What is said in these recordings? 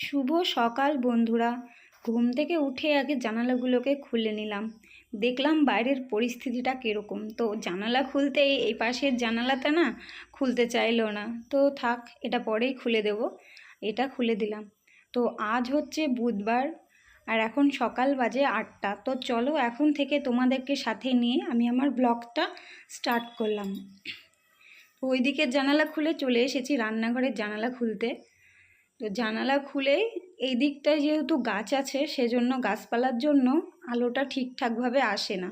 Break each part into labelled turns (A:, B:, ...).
A: শুভ সকাল, বন্ধুরা। ঘুম থেকে উঠে আগে জানালাগুলোকে খুলে নিলাম। দেখলাম বাইরের পরিস্থিতিটা কীরকম। তো জানালা খুলতেই এই পাশের জানালাটা না খুলতে চাইলো না। তো থাক, এটা পরেই খুলে দেব। এটা খুলে দিলাম। তো আজ হচ্ছে বুধবার আর এখন সকাল বাজে আটটা। তো চলো এখন থেকে তোমাদেরকে সাথে নিয়ে আমি আমার ব্লগটা স্টার্ট করলাম। ওই দিকের জানালা খুলে চলে এসেছি রান্নাঘরের জানালা খুলতে। তো জানালা খুলেই এই দিকটায় যেহেতু গাছ আছে, সেজন্য গাছপালার জন্য আলোটা ঠিকঠাকভাবে আসে না।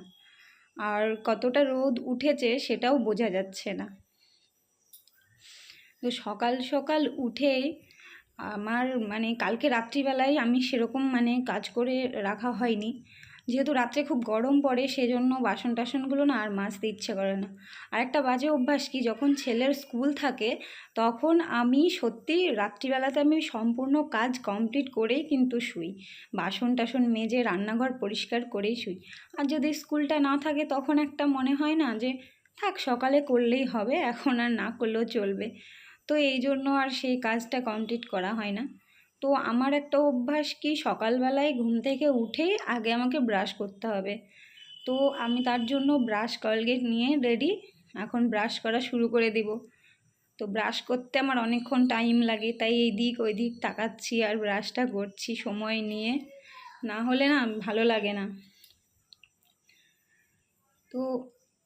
A: আর কতটা রোদ উঠেছে সেটাও বোঝা যাচ্ছে না। তো সকাল সকাল উঠেই আমার মানে কালকে রাত্রিবেলায় আমি সেরকম মানে কাজ করে রাখা হয়নি। যেহেতু রাত্রে খুব গরম পড়ে, সেজন্য বাসন টাসনগুলো না আর মাজতে ইচ্ছে করে না। আর একটা বাজে অভ্যাস কি, যখন ছেলের স্কুল থাকে, তখন আমি সত্যি রাত্রিবেলাতে আমি সম্পূর্ণ কাজ কমপ্লিট করেই কিন্তু শুই। বাসন টাসন মেজে রান্নাঘর পরিষ্কার করেই শুই। আর যদি স্কুলটা না থাকে, তখন একটা মনে হয় না যে, থাক, সকালে করলেই হবে, এখন আর না করলেও চলবে। তো এই জন্য আর সেই কাজটা কমপ্লিট করা হয় না। তো আমার একটা অভ্যাস কি, সকালবেলায় ঘুম থেকে উঠেই আগে আমাকে ব্রাশ করতে হবে। তো আমি তার জন্য ব্রাশ কলগেট নিয়ে রেডি এখন ব্রাশ করা শুরু করে দিব। তো ব্রাশ করতে আমার অনেকক্ষণ টাইম লাগে, তাই এই দিক ওই দিক তাকাচ্ছি আর ব্রাশটা করছি সময় নিয়ে। না হলে না ভালো লাগে না। তো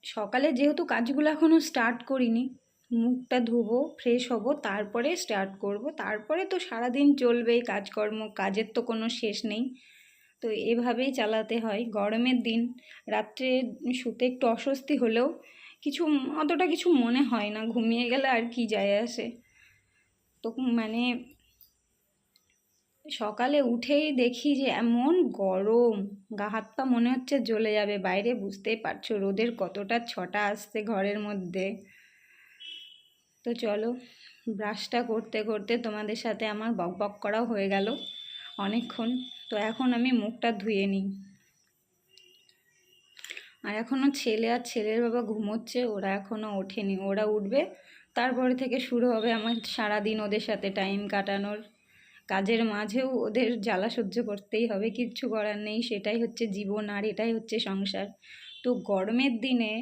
A: সকালে যেহেতু কাজগুলো এখনও স্টার্ট করিনি মুখটা ধুবো ফ্রেশ হব, তারপরে স্টার্ট করব। তারপরে তো সারাদিন চলবেই কাজকর্ম, কাজের তো কোনো শেষ নেই। তো এভাবেই চালাতে হয়। গরমের দিন, রাত্রে শুতে একটু অস্বস্তি হলেও কিছু, অতটা কিছু মনে হয় না। ঘুমিয়ে গেলে আর কি যায় আসে। তো মানে সকালে উঠেই দেখি যে এমন গরম, গা হাত পা মনে হচ্ছে জ্বলে যাবে। বাইরে বুঝতেই পারছ, রোদের কতটা ছটা আসছে ঘরের মধ্যে। তো চলো ব্রাশটা করতে করতে তোমাদের সাথে আমার বক বক করাও হয়ে গেল অনেকক্ষণ। তো এখন আমি মুখটা ধুয়ে নিই। আর এখনও ছেলে আর ছেলের বাবা ঘুমোচ্ছে, ওরা এখনও ওঠেনি, ওরা উঠবে। তারপরে থেকে শুরু হবে আমার সারাদিন ওদের সাথে টাইম কাটানোর। কাজের মাঝেও ওদের জ্বালা সহ্য করতেই হবে, কিচ্ছু করার নেই, সেটাই হচ্ছে জীবন আর এটাই হচ্ছে সংসার। তো গরমের দিনে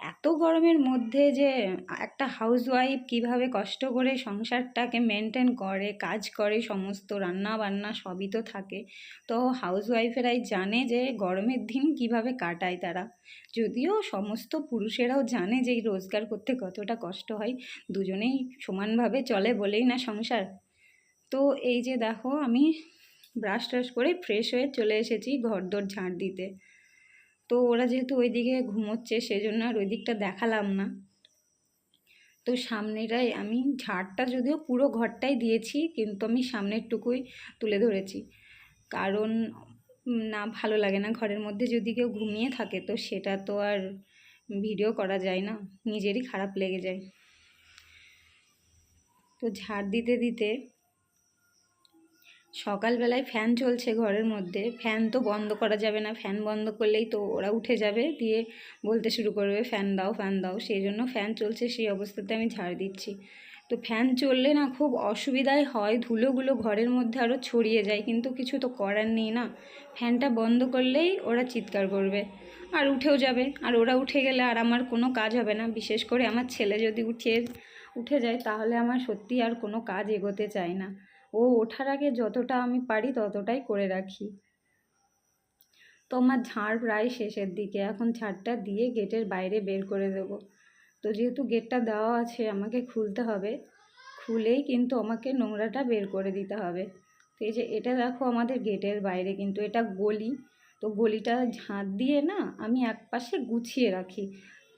A: এত গরমের মধ্যে যে একটা হাউসওয়াইফ কীভাবে কষ্ট করে সংসারটাকে মেনটেন করে, কাজ করে, সমস্ত রান্না বান্না সবই তো থাকে। তো হাউসওয়াইফেরাই জানে যে গরমের দিন কীভাবে কাটায় তারা। যদিও সমস্ত পুরুষেরাও জানে যে রোজগার করতে কতটা কষ্ট হয়, দুজনেই সমানভাবে চলে বলেই না সংসার। তো এই যে দেখো, আমি ব্রাশ ট্রাশ করে ফ্রেশ হয়ে চলে এসেছি ঘর দর ঝাঁট দিতে। তো ওরা যেহেতু ওই দিকে ঘুমোচ্ছে, সেজন্য আর ওই দিকটা দেখালাম না। তো সামনেটাই আমি ঝাড়টা যদিও পুরো ঘরটাই দিয়েছি, কিন্তু আমি সামনেরটুকুই তুলে ধরেছি। কারণ না, ভালো লাগে না ঘরের মধ্যে যদি কেউ ঘুমিয়ে থাকে, তো সেটা তো আর ভিডিও করা যায় না, নিজেরই খারাপ লেগে যায়। তো ঝাড় দিতে দিতে সকালবেলায় ফ্যান চলছে ঘরের মধ্যে। ফ্যান তো বন্ধ করা যাবে না। ফ্যান বন্ধ করলেই তো ওরা উঠে যাবে, দিয়ে বলতে শুরু করবে, ফ্যান দাও ফ্যান দাও। সেই জন্য ফ্যান চলছে, সেই অবস্থাতে আমি ঝাড় দিচ্ছি। তো ফ্যান চললে না খুব অসুবিধাই হয়, ধুলোগুলো ঘরের মধ্যে আরও ছড়িয়ে যায়, কিন্তু কিছু তো করার নেই না। ফ্যানটা বন্ধ করলেই ওরা চিৎকার করবে, আর উঠেও যাবে। আর ওরা উঠে গেলে আর আমার কোনো কাজ হবে না। বিশেষ করে আমার ছেলে যদি উঠে উঠে যায়, তাহলে আমার সত্যি আর কোনো কাজ এগোতে চায় না। ও ওঠার আগে যতটা আমি পারি ততটাই করে রাখি। তো আমার ঝাড় প্রায় শেষের দিকে, এখন ঝাড়টা দিয়ে গেটের বাইরে বের করে দেব। তো যেহেতু গেটটা দেওয়া আছে, আমাকে খুলতে হবে। খুলেই কিন্তু আমাকে নোংরাটা বের করে দিতে হবে। তো এই যে এটা দেখো আমাদের গেটের বাইরে, কিন্তু এটা গলি। তো গলিটা ঝাঁট দিয়ে না আমি এক পাশে গুছিয়ে রাখি।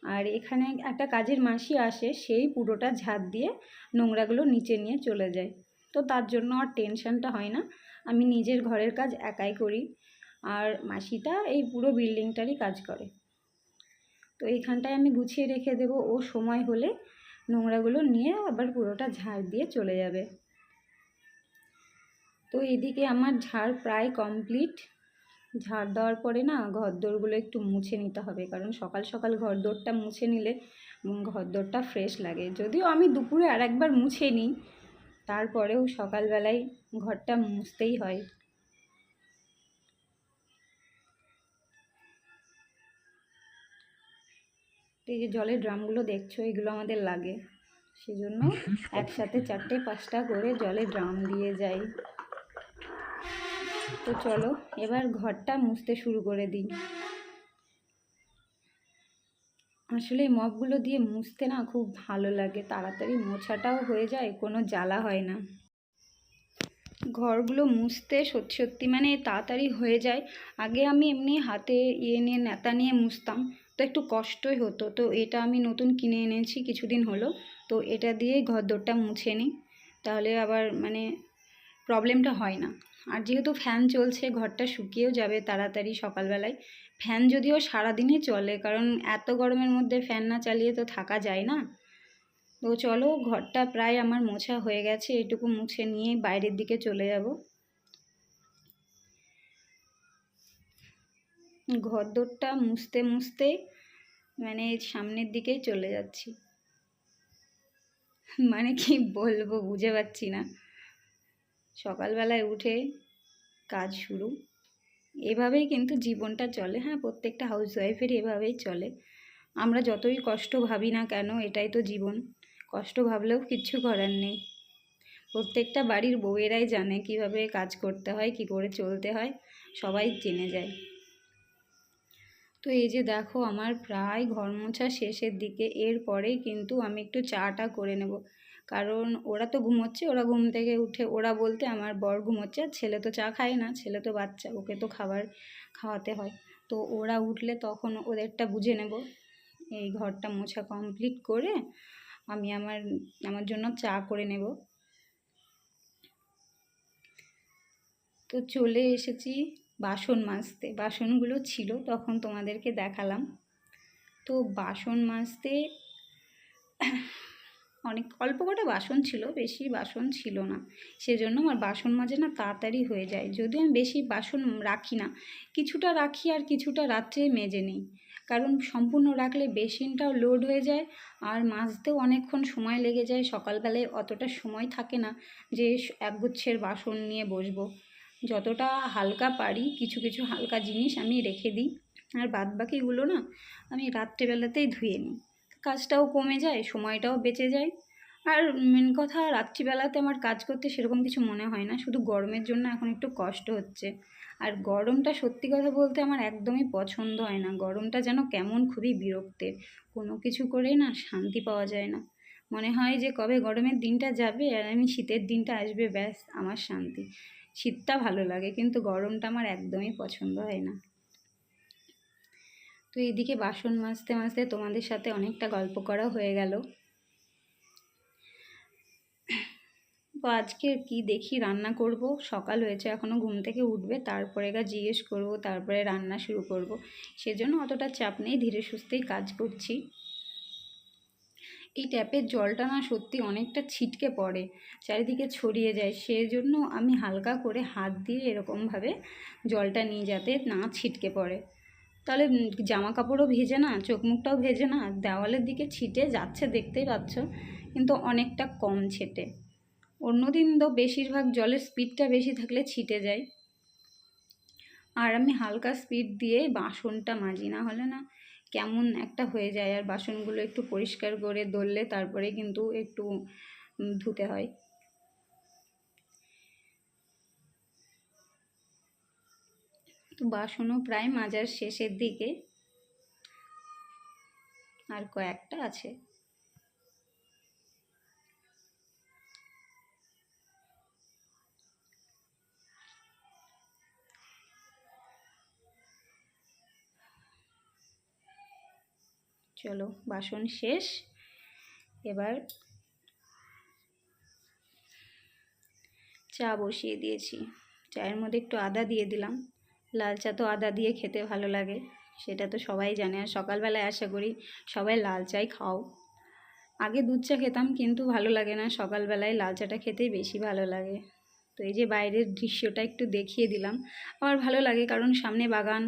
A: আর এখানে একটা কাজের মাসি আসে, সেই পুরোটা ঝাঁট দিয়ে নোংরাগুলো নিচে নিয়ে চলে যায়। তো তার জন্য আর টেনশনটা হয় না। আমি নিজের ঘরের কাজ একাই করি। আর মাসিটা এই পুরো বিল্ডিংটারই কাজ করে। তো এইখানটায় আমি গুছিয়ে রেখে দেবো। ও সময় হলে নোংরাগুলো নিয়ে আবার পুরোটা ঝাড় দিয়ে চলে যাবে। তো এদিকে আমার ঝাড় প্রায় কমপ্লিট। ঝাড় দেওয়ার পরে না ঘরদোরগুলো একটু মুছে নিতে হবে। কারণ সকাল সকাল ঘরদোরটা মুছে নিলে ঘরদোরটা ফ্রেশ লাগে। যদিও আমি দুপুরে আর একবার মুছে নিই তারপরেও সকালবেলায় ঘরটা মুছতেই হয়। এই যে জলের ড্রামগুলো দেখছ এগুলো আমাদের লাগে। সেজন্য একসাথে চারটে পাঁচটা করে জলের ড্রাম দিয়ে যাই। তো চলো এবার ঘরটা মুছতে শুরু করে দিই। আসলে মগগুলো দিয়ে মুছতে না খুব ভালো লাগে, তাড়াতাড়ি মোছাটাও হয়ে যায়, কোনো জ্বালা হয় না। ঘরগুলো মুছতে সত্যি সত্যি মানে তাড়াতাড়ি হয়ে যায়। আগে আমি এমনি হাতে ইয়ে নিয়ে, নেতা নিয়ে মুছতাম, তো একটু কষ্টই হতো। তো এটা আমি নতুন কিনে এনেছি কিছুদিন হলো, তো এটা দিয়েই ঘর দোরটা মুছে নিই। তাহলে আবার মানে প্রবলেমটা হয় না। আর যেহেতু ফ্যান চলছে, ঘরটা শুকিয়েও যাবে তাড়াতাড়ি সকালবেলায় ফ্যান যদিও সারাদিনই চলে, কারণ এত গরমের মধ্যে ফ্যান না চালিয়ে তো থাকা যায় না। তো চলো, ঘরটা প্রায় আমার মোছা হয়ে গেছে, এটুকু মুছে নিয়ে বাইরের দিকে চলে যাব। ঘর দোরটা মুছতে মুছতে মানে সামনের দিকেই চলে যাচ্ছি। মানে কি বলব, বুঝে পাচ্ছি না। সকালবেলায় উঠে কাজ শুরু। এভাবেই কিন্তু জীবনটা চলে। হ্যাঁ প্রত্যেকটা হাউস ওয়াইফেরই এভাবেই চলে। আমরা যতই কষ্ট ভাবি না কেন, এটাই তো জীবন। কষ্ট ভাবলেও কিচ্ছু করার নেই। প্রত্যেকটা বাড়ির বউয়েরাই জানে কীভাবে কাজ করতে হয়, কি করে চলতে হয়, সবাই জেনে যায়। তো এই যে দেখো, আমার প্রায় ঘর মোছা শেষের দিকে। এরপরেই কিন্তু আমি একটু চাটা করে নেব। কারণ ওরা তো ঘুমোচ্ছে, ওরা ঘুম থেকে উঠে, ওরা বলতে আমার বর ঘুমোচ্ছে, আর ছেলে তো চা খায় না, ছেলে তো বাচ্চা, ওকে তো খাবার খাওয়াতে হয়। তো ওরা উঠলে তখন ওদেরটা বুঝে নেব, এই ঘরটা মোছা কমপ্লিট করে আমি আমার আমার জন্য চা করে নেব। তো চলে এসেছি বাসন মাজতে, বাসনগুলো ছিল, তখন তোমাদেরকে দেখালাম। তো বাসন মাজতে অনেক, অল্প কটা বাসন ছিল, বেশি বাসন ছিল না। সেজন্য আমার বাসন মাজে না তাড়াতাড়ি হয়ে যায়। যদিও আমি বেশি বাসন রাখি না, কিছুটা রাখি আর কিছুটা রাত্রে মেজে নিই। কারণ সম্পূর্ণ রাখলে বেসিনটাও লোড হয়ে যায় আর মাজতেও অনেকক্ষণ সময় লেগে যায়। সকালবেলায় অতটা সময় থাকে না যে একগুচ্ছের বাসন নিয়ে বসবো। যতটা হালকা পারি, কিছু কিছু হালকা জিনিস আমি রেখে দিই। আর বাদ বাকিগুলো না আমি রাত্রেবেলাতেই ধুয়ে নিই। কাজটাও কমে যায়, সময়টাও বেঁচে যায়। আর মেন কথা, রাত্রিবেলাতে আমার কাজ করতে সেরকম কিছু মনে হয় না, শুধু গরমের জন্য এখন একটু কষ্ট হচ্ছে। আর গরমটা সত্যি কথা বলতে আমার একদমই পছন্দ হয় না। গরমটা যেন কেমন খুবই বিরক্তের, কোনো কিছু করেই না শান্তি পাওয়া যায় না। মনে হয় যে কবে গরমের দিনটা যাবে, আর আমি শীতের দিনটা আসবে, ব্যাস, আমার শান্তি। শীতটা ভালো লাগে, কিন্তু গরমটা আমার একদমই পছন্দ হয় না। তো এইদিকে বাসন মাজতে মাজতে তোমাদের সাথে অনেকটা গল্প করা হয়ে গেল। তো আজকে কি দেখি রান্না করব? সকাল হয়েছে এখনও ঘুম থেকে উঠবে, তারপরে গা জিজ্ঞেস করব, তারপরে রান্না শুরু করব। সেজন্য অতটা চাপ নেই, ধীরে সুস্থেই কাজ করছি। এই ট্যাপের জলটা না সত্যি অনেকটা ছিটকে পড়ে, চারিদিকে ছড়িয়ে যায়। সেজন্য আমি হালকা করে হাত দিয়ে এরকমভাবে জলটা নিয়ে যাতে না ছিটকে পড়ে। তাহলে জামা কাপড়ও ভেজে না চোখ মুখটাও ভেজে না, দেওয়ালের দিকে ছিটে যাচ্ছে, দেখতেই পাচ্ছ, কিন্তু অনেকটা কম ছেটে। অন্যদিন তো বেশিরভাগ জলের স্পিডটা বেশি থাকলে ছিটে যায়। আর আমি হালকা স্পিড দিয়ে বাসনটা মাজি, না হলে না কেমন একটা হয়ে যায়। আর বাসনগুলো একটু পরিষ্কার করে ধরলে তারপরে কিন্তু একটু ধুতে হয়। বাসনও প্রায় মাজার শেষের দিকে আর কয়েকটা আছে। চলো, বাসন শেষ। এবার চা বসিয়ে দিয়েছি। চায়ের মধ্যে একটু আদা দিয়ে দিলাম। লাল চা তো আদা দিয়ে খেতে ভালো লাগে, সেটা তো সবাই জানে। আর সকালবেলায় আশা করি সবাই লাল চাই খাও। আগে দুধ চা খেতাম, কিন্তু ভালো লাগে না। সকালবেলায় লাল চাটা খেতেই বেশি ভালো লাগে। তো এই যে বাইরের দৃশ্যটা একটু দেখিয়ে দিলাম। আমার ভালো লাগে কারণ সামনে বাগান,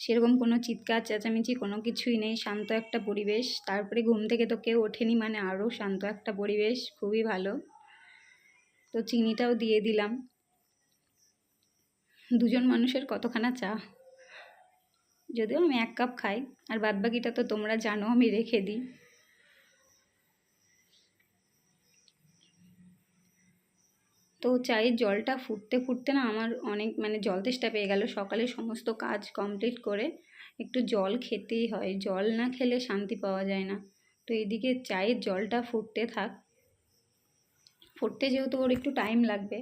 A: সেরকম কোনো চিৎকার, চেঁচামেচি কোনো কিছুই নেই, শান্ত একটা পরিবেশ। তারপরে ঘুম থেকে তো কেউ ওঠেনি মানে আরও শান্ত একটা পরিবেশ, খুবই ভালো। তো চিনিটাও দিয়ে দিলাম। দুজন মানুষের কতখানা চা? যদিও আমি এক কাপ খাই, আর বাদবাকিটা তো তোমরা জানো, আমি রেখে দিই। তো চায়ের জলটা ফুটতে ফুটতে না আমার অনেক মানে জল তেষ্টা পেয়ে গেল। সকালে সমস্ত কাজ কমপ্লিট করে একটু জল খেতেই হয়। জল না খেলে শান্তি পাওয়া যায় না। তো এইদিকে চায়ের জলটা ফুটতে থাক। ফুটতে যেহেতু ওর একটু টাইম লাগবে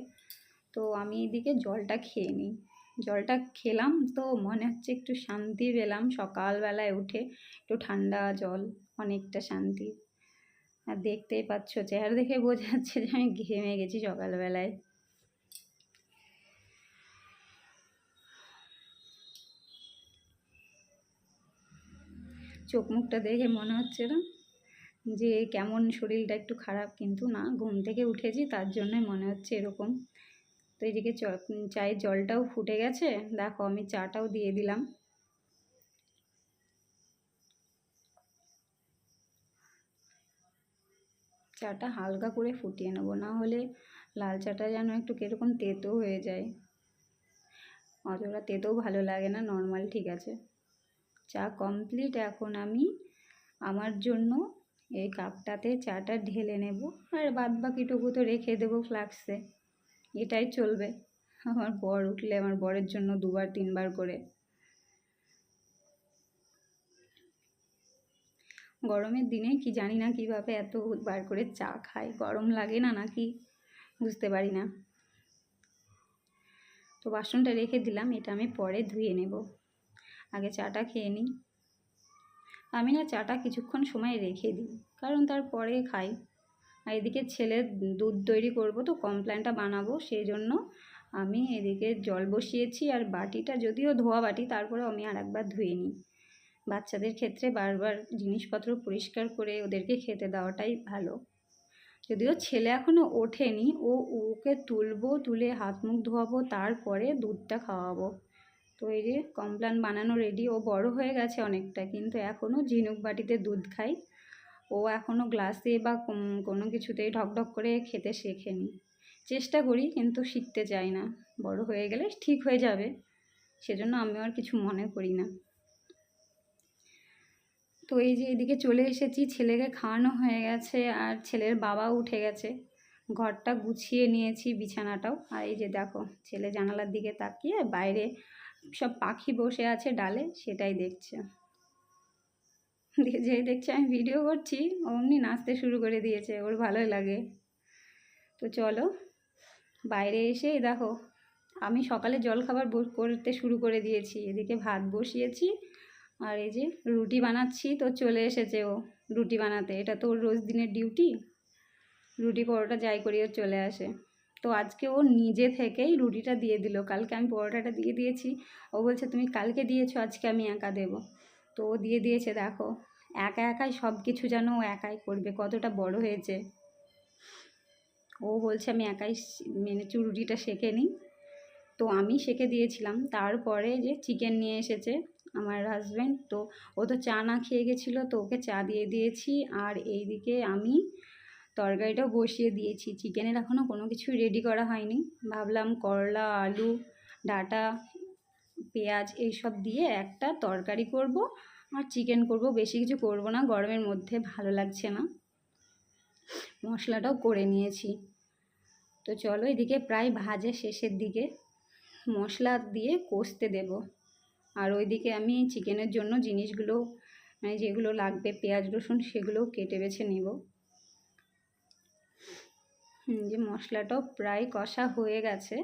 A: তো আমি এদিকে জলটা খেয়ে নিই। জলটা খেলাম তো মনে হচ্ছে একটু শান্তি পেলাম সকালবেলায় উঠে। একটু ঠান্ডা জল, অনেকটা শান্তি। আর দেখতেই পাচ্ছ, চেহারা দেখে বোঝা যাচ্ছে যে আমি ঘেমে গেছি সকালবেলায়। চোখ মুখটা দেখে মনে হচ্ছে না যে কেমন শরীরটা একটু খারাপ, কিন্তু না, ঘুম থেকে উঠেছি, তার জন্যই মনে হচ্ছে এরকম। তো এদিকে চায়ের জলটাও ফুটে গেছে। দেখো আমি চাটাও দিয়ে দিলাম। চাটা হালকা করে ফুটিয়ে নেব, না হলে লাল চাটা যেন একটু কীরকম তেতো হয়ে যায়। অতটা তেতেও ভালো লাগে না, নর্মাল ঠিক আছে। চা কমপ্লিট এখন আমি আমার জন্য এই কাপটাতে চাটা ঢেলে নেব। আর বাদ বাকিটুকু তো রেখে দেবো ফ্লাক্সে। এটাই চলবে। আমার বর উঠলে আমার বরের জন্য দুবার, তিনবার করে। গরমের দিনে কি জানি না কীভাবে এত বার করে চা খায় গরম লাগে না নাকি? বুঝতে পারি না। তো বাসনটা রেখে দিলাম, এটা আমি পরে ধুয়ে নেব। আগে চাটা খেয়ে নিই। আমি না চাটা কিছুক্ষণ সময় রেখে দিই, কারণ তারপরে খাই। আর এদিকে ছেলের দুধ তৈরি করব, তো কমপ্ল্যানটা বানাবো সেই জন্য আমি এদিকে জল বসিয়েছি আর বাটিটা, যদিও ধোয়া বাটি তারপরে আমি আর একবার ধুয়ে নিই। বাচ্চাদের ক্ষেত্রে বারবার জিনিসপত্র পরিষ্কার করে ওদেরকে খেতে দেওয়াটাই ভালো। যদিও ছেলে এখনও ওঠেনি, ও ওকে তুলবো, তুলে হাত মুখ ধোয়াবো, তারপরে দুধটা খাওয়াবো। তো এই যে কমপ্লান বানানো রেডি ও বড় হয়ে গেছে অনেকটা, কিন্তু এখনও ঝিনুক বাটিতে দুধ খায় ও এখনও গ্লাসে বা কোনো কিছুতেই ঢকঢক করে খেতে শেখেনি। চেষ্টা করি, কিন্তু শিখতে চাই না। বড় হয়ে গেলে ঠিক হয়ে যাবে। সেজন্য আমি আর কিছু মনে করি না। তো এই যে এদিকে চলে এসেছি, ছেলেকে খাওয়ানো হয়ে গেছে আর ছেলের বাবাও উঠে গেছে। ঘরটা গুছিয়ে নিয়েছি বিছানাটাও। আর এই যে দেখো, ছেলে জানালার দিকে তাকিয়ে বাইরে সব পাখি বসে আছে ডালে, সেটাই দেখছে। যেই দেখছে আমি ভিডিও করছি, অমনি নাচতে শুরু করে দিয়েছে, ওর ভালোই লাগে। তো চলো, বাইরে এসে দেখো, আমি সকালে জলখাবার করতে শুরু করে দিয়েছি। এদিকে ভাত বসিয়েছি, আর এই যে রুটি বানাচ্ছি, তো চলে এসেছে ও রুটি বানাতে। এটা তো ওর রোজ দিনের ডিউটি রুটি পরোটা যাই করিও চলে আসে। তো আজকে ও নিজে থেকেই রুটিটা দিয়ে দিল। কালকে আমি পরোটাটা দিয়ে দিয়েছি। ও বলছে, তুমি কালকে দিয়েছ, আজকে আমি একা দেবো। তো ও দিয়ে দিয়েছে, দেখো। একা একাই সব কিছু যেন ও একাই করবে, কতটা বড় হয়েছে। ও বলছে, আমি একাই মেনে চুরুটিটা শেখে নিই। তো আমি শেখে দিয়েছিলাম। তারপরে যে চিকেন নিয়ে এসেছে আমার হাজব্যান্ড তো ও তো চা না খেয়ে গেছিল, তো ওকে চা দিয়ে দিয়েছি। আর এইদিকে আমি তরকারিটাও বসিয়ে দিয়েছি। চিকেনের এখনও কোনো কিছুই রেডি করা হয়নি। ভাবলাম করলা, আলু, ডাটা পেঁয়াজ এইসব দিয়ে একটা তরকারি করব আর চিকেন করব। বেশি কিছু করব না, গরমের মধ্যে ভালো লাগছে না। মশলাটাও করে নিয়েছি। তো চলো এদিকে প্রায় ভাজে শেষের দিকে মশলা দিয়ে কষতে দেব। আর ওইদিকে আমি চিকেনের জন্য জিনিসগুলো মানে যেগুলো লাগবে, পেঁয়াজ, রসুন, সেগুলোও কেটে বেছে নেব। যে মশলাটাও প্রায় কষা হয়ে গেছে।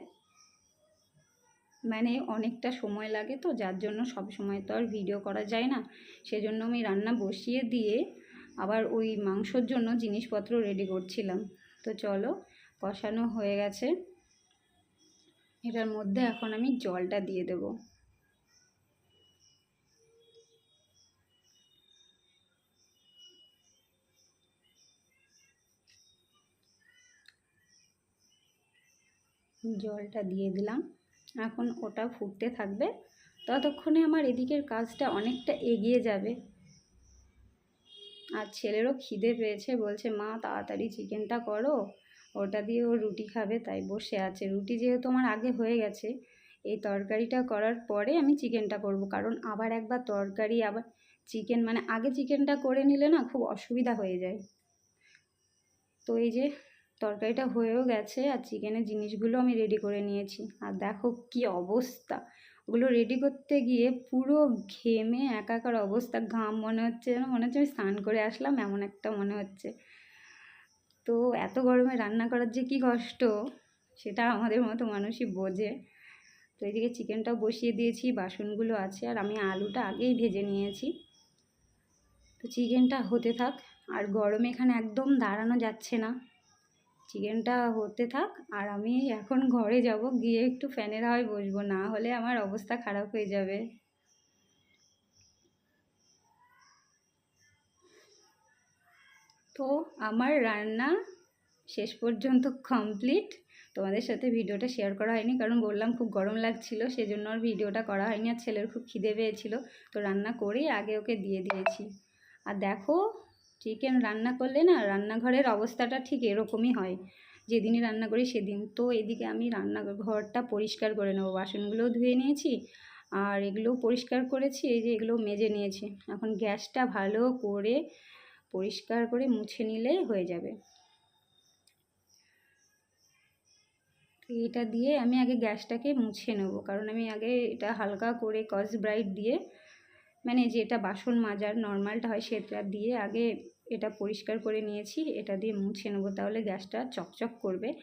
A: মানে অনেকটা সময় লাগে তো, যার জন্য সব সময় তো আর ভিডিও করা যায় না। সেজন্য আমি রান্না বসিয়ে দিয়ে আবার ওই মাংসর জন্য জিনিসপত্র রেডি করছিলাম। তো চলো, কষানো হয়ে গেছে। এটার মধ্যে এখন আমি জলটা দিয়ে দেব। জলটা দিয়ে দিলাম। এখন ওটা ফুটতে থাকবে। ততক্ষণে আমার এদিকের কাজটা অনেকটা এগিয়ে যাবে। আর ছেলেরও খিদে পেয়েছে, বলছে, মা, তাড়াতাড়ি চিকেনটা করো, ওটা দিয়ে ও রুটি খাবে। তাই বসে আছে। রুটি যেহেতু আমার আগে হয়ে গেছে, এই তরকারিটা করার পরে আমি চিকেনটা করব। কারণ আবার একবার তরকারি, আবার চিকেন মানে আগে চিকেনটা করে নিলে না খুব অসুবিধা হয়ে যায়। তো এই যে তরকারিটা হয়েও গেছে আর চিকেনের জিনিসগুলো আমি রেডি করে নিয়েছি। আর দেখো কি অবস্থা। ওগুলো রেডি করতে গিয়ে পুরো ঘেমে একাকার অবস্থা। ঘাম মনে হচ্ছে যেন, মনে হচ্ছে আমি স্নান করে আসলাম, এমন একটা মনে হচ্ছে। তো এত গরমে রান্না করার যে কী কষ্ট, সেটা আমাদের মতো মানুষই বোঝে। তো এদিকে চিকেনটাও বসিয়ে দিয়েছি, বাসনগুলো আছে। আর আমি আলুটা আগেই ভেজে নিয়েছি। তো চিকেনটা হতে থাক। আর গরমে এখানে একদম দাঁড়ানো যাচ্ছে না। চিকেনটা হতে থাক আর আমি এখন ঘরে যাব, গিয়ে একটু ফ্যানের হাওয়ায় বসবো, না হলে আমার অবস্থা খারাপ হয়ে যাবে। তো আমার রান্না শেষ পর্যন্ত কমপ্লিট। তোমাদের সাথে ভিডিওটা শেয়ার করা হয়নি, কারণ বললাম খুব গরম লাগছিল, সেজন্য আর ভিডিওটা করা হয়নি, আর ছেলের খুব খিদে পেয়েছিল, তো রান্না করেই আগে ওকে দিয়ে দিয়েছি। আর দেখো চিকেন রান্না করলে না রান্নাঘরের অবস্থাটা ঠিক এরকমই হয়। যেদিনই রান্না করি সেদিন। তো এদিকে আমি রান্নাঘরটা পরিষ্কার করে নেব। বাসনগুলোও ধুয়ে নিয়েছি আর এগুলোও পরিষ্কার করেছি। এই যে এগুলো মেজে নিয়েছি। এখন গ্যাসটা ভালো করে পরিষ্কার করে মুছে নিলে হয়ে যাবে। এটা দিয়ে আমি আগে গ্যাসটাকে মুছে নেব। কারণ আমি আগে এটা হালকা করে কস ব্রাইট দিয়ে মানে যেটা বাসন মাজার নর্মালটা হয় সেটা দিয়ে আগে এটা পরিষ্কার করে নিয়েছি, এটা দিয়ে মুছে নেব, তাহলে গ্যাসটা চকচক করবে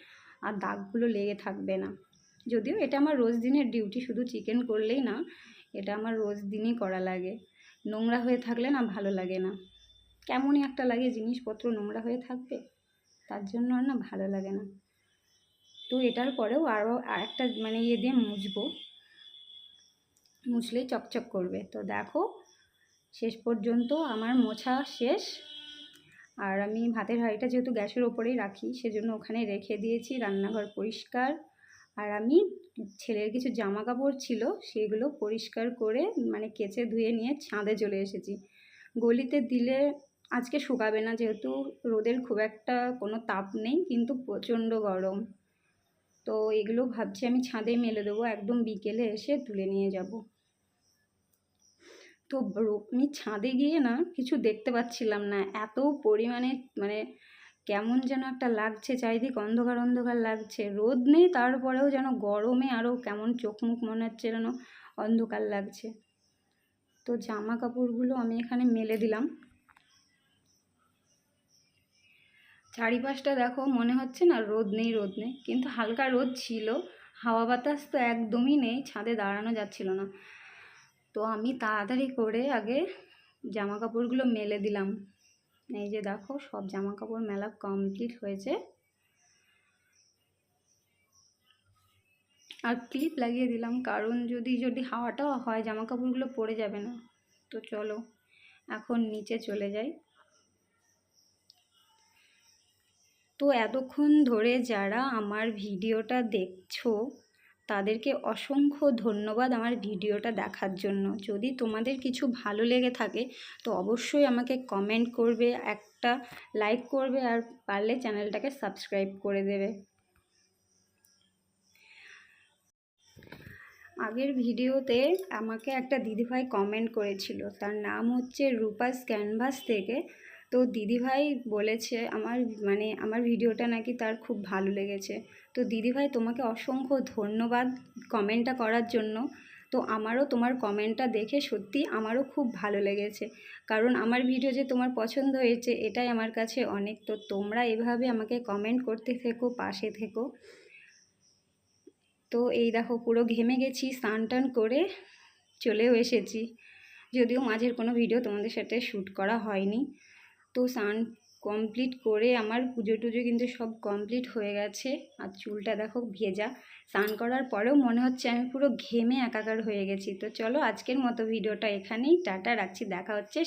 A: আর দাগগুলো লেগে থাকবে না। যদিও এটা আমার রোজ দিনের ডিউটি, শুধু চিকেন করলেই না, এটা আমার রোজ দিনই করা লাগে। নোংরা হয়ে থাকলে না ভালো লাগে না। কেমনই একটা লাগে জিনিসপত্র নোংরা হয়ে থাকবে, তার জন্য আর না ভালো লাগে না। তো এটার পরেও আরও আরেকটা মানে ইয়ে দিয়ে মুছবো। মুছলেই চকচক করবে। তো দেখো, শেষ পর্যন্ত আমার মোছা শেষ। আর আমি ভাতের হাঁড়িটা যেহেতু গ্যাসের ওপরেই রাখি, সেজন্য ওখানে রেখে দিয়েছি, রান্নাঘর পরিষ্কার। আর আমি ছেলের কিছু জামা কাপড় ছিল, সেগুলো পরিষ্কার করে মানে কেচে ধুয়ে নিয়ে ছাদে চলে এসেছি। গলিতে দিলে আজকে শুকাবে না, যেহেতু রোদের খুব একটা কোনো তাপ নেই, কিন্তু প্রচণ্ড গরম। তো এগুলো ভাবছি আমি ছাদে মেলে দেবো, একদম বিকেলে এসে তুলে নিয়ে যাব। তো আমি ছাদে গিয়ে না কিছু দেখতে পাচ্ছিলাম না। এত পরিমাণে মানে কেমন যেন একটা লাগছে, চারিদিক অন্ধকার অন্ধকার লাগছে। রোদ নেই, তারপরেও যেন গরমে আরও কেমন চোখ মুখ মনে হচ্ছে যেন অন্ধকার লাগছে। তো জামা কাপড়গুলো আমি এখানে মেলে দিলাম। চারিপাশটা দেখো, মনে হচ্ছে না রোদ নেই রোদ নেই। কিন্তু হালকা রোদ ছিল, হাওয়া বাতাস তো একদমই নেই, ছাদে দাঁড়ানো যাচ্ছিল না। তো আমি তাড়াতাড়ি করে আগে জামা কাপড়গুলো মেলে দিলাম। এই যে দেখো, সব জামা কাপড় মেলা কমপ্লিট হয়েছে। আর ক্লিপ লাগিয়ে দিলাম, কারণ যদি যদি হাওয়াটাও হয় জামা কাপড়গুলো পরে যাবে না। তো চলো, এখন নিচে চলে যাই। তো এতক্ষণ ধরে যারা আমার ভিডিওটা দেখছ তাদেরকে অসংখ্য ধন্যবাদ আমার ভিডিওটা দেখার জন্য। যদি তোমাদের কিছু ভালো লেগে থাকে, তো অবশ্যই আমাকে কমেন্ট করবে, একটা লাইক করবে, আর পারলে চ্যানেলটাকে সাবস্ক্রাইব করে দেবে। আগের ভিডিওতে আমাকে একটা দিদিভাই কমেন্ট করেছিল, তার নাম হচ্ছে রূপাস ক্যানভাস থেকে। তো দিদিভাই বলেছে, আমার মানে আমার ভিডিওটা নাকি তার খুব ভালো লেগেছে। তো দিদিভাই, তোমাকে অসংখ্য ধন্যবাদ কমেন্টটা করার জন্য। তো আমারও তোমার কমেন্টটা দেখে সত্যি আমারও খুব ভালো লেগেছে। কারণ আমার ভিডিও যে তোমার পছন্দ হয়েছে, এটাই আমার কাছে অনেক। তো তোমরা এভাবে আমাকে কমেন্ট করতে থেকো, পাশে থেকো। তো এই দেখো, পুরো ঘেমে গেছি, স্নান টান করে চলেও এসেছি। যদিও মাঝের কোনো ভিডিও তোমাদের সাথে শ্যুট করা হয়নি। তো স্নান কমপ্লিট করে আমার পুজো টুজো কিন্তু সব কমপ্লিট হয়ে গেছে। আর চুলটা দেখো ভেজা। স্নান করার পরেও মনে হচ্ছে আমি পুরো ঘেমে একাকার হয়ে গেছি। তো চলো আজকের মতো ভিডিওটা এখানেই। টাটা, রাখছি। দেখা হচ্ছে